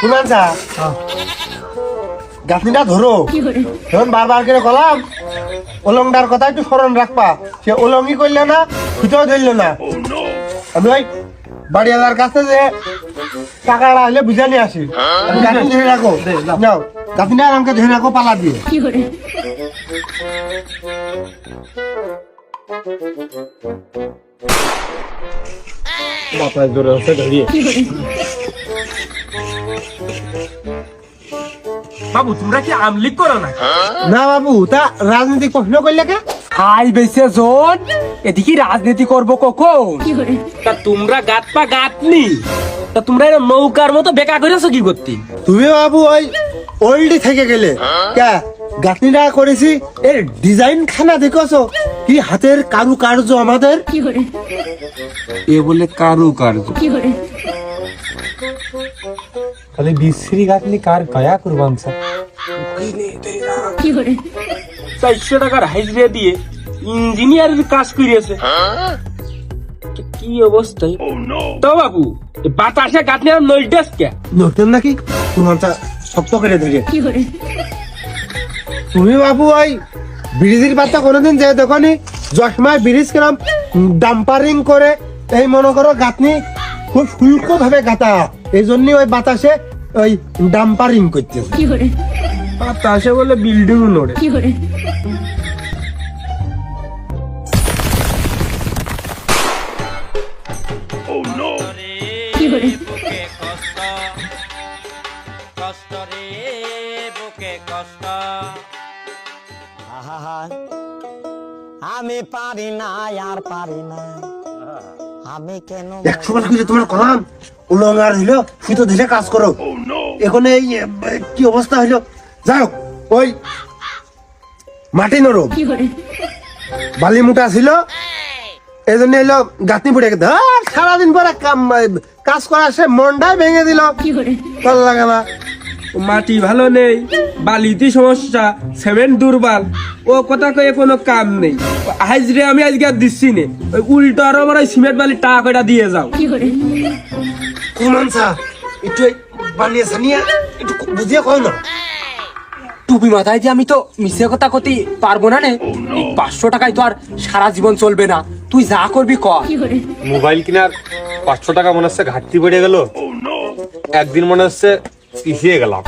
শুনান যা। গাছনিটা ধরো। এখন বারবার করে কলাম। অলংটার কথা একটু স্মরণ রাখবা। সে অলঙ্গি করলে না খুঁজেও ধরলো না। আমি ওই বাড়িওয়ালার কাছে যে টাকাটা হলে বুঝে নিয়ে আসি। আমি গাছনি ধরে রাখো। নাও। গাছনিটা আমাকে ধরে রাখো পালা দিয়ে। মাথায় জোরে ধরিয়ে বাবু তোমরা কি আমলিক করো না? না বাবু তা রাজনৈতিক প্রশ্ন করলে কে? হাই বেসে জোন এদিকে রাজনীতি করব কখন? তা তোমরা গাত পা গাত নি? তা তোমরা নৌকার মতো বেকা করেছ কি করতে? তুমি বাবু ওই ওল্ডি থেকে গেলে। কে? গাঁথনিটা করেছি। এর ডিজাইন খানা দেখেছ? কি হাতের কারু কার্য আমাদের এ বলে কারু? কার্য খালি বিশ্রী গাতলি কার কয়া কুরবান স্যার? চারশো টাকার হাইজরে দিয়ে ইঞ্জিনিয়ারের কাজ করিয়েছে। কি অবস্থায়? তো বাবু এ বাতাসে গাতনি আর নলটেস কে? নতুন নাকি? তোমারটা শক্ত করে ধরে। তুমি বাবু ওই ব্রিজের পাতা কোনোদিন যে দোকানে জশমায় ব্রিজ কিরাম ডাম্পারিং করে এই মনে করো গাঁথনি খুব শুল্ক ভাবে গাঁথা। এই জন্য ওই বাতাসে ওই ডাম্পারিং করতেছে। বাতাসে বলে বিল্ডিং নড়ে। কষ্ট রে বুকে কষ্ট। আমি পারি না আর পারি না। আমি কেন একশো বার করে তোমার কলাম। উলঙ্গার হইল সুতো ধরে কাজ করো। এখন এই কি অবস্থা হইল? যাও ওই মাটি নরম। বালি মুটা ছিল। এই জন্য এলো গাঁথনি পড়ে গেছে। আর সারাদিন পরে কাম- কাজ করা সে মনটাই ভেঙে দিল। ভালো লাগে না। মাটি ভালো নেই বালিতে সমস্যা সেমেন্ট দুর্বল। ও কথা কয়ে কোনো কাম নেই। হাইজরে আমি আজকে আর দিচ্ছি নে। ওই উল্টো আরও আমার ওই সিমেন্ট বালি টাকা কয়টা দিয়ে যাও। কুমানসা একটু বানিয়ে সানিয়ে একটু বুঝিয়ে কয় না। টুপি মাথায় দিয়ে আমি তো মিশে কথা কতি পারব না নে। পাঁচশো টাকায় তো আর সারা জীবন চলবে না। তুই যা করবি কর। মোবাইল কেনার পাঁচশো টাকা মনে হচ্ছে ঘাটতি বেড়ে গেল। একদিন মনে হচ্ছে Ich 了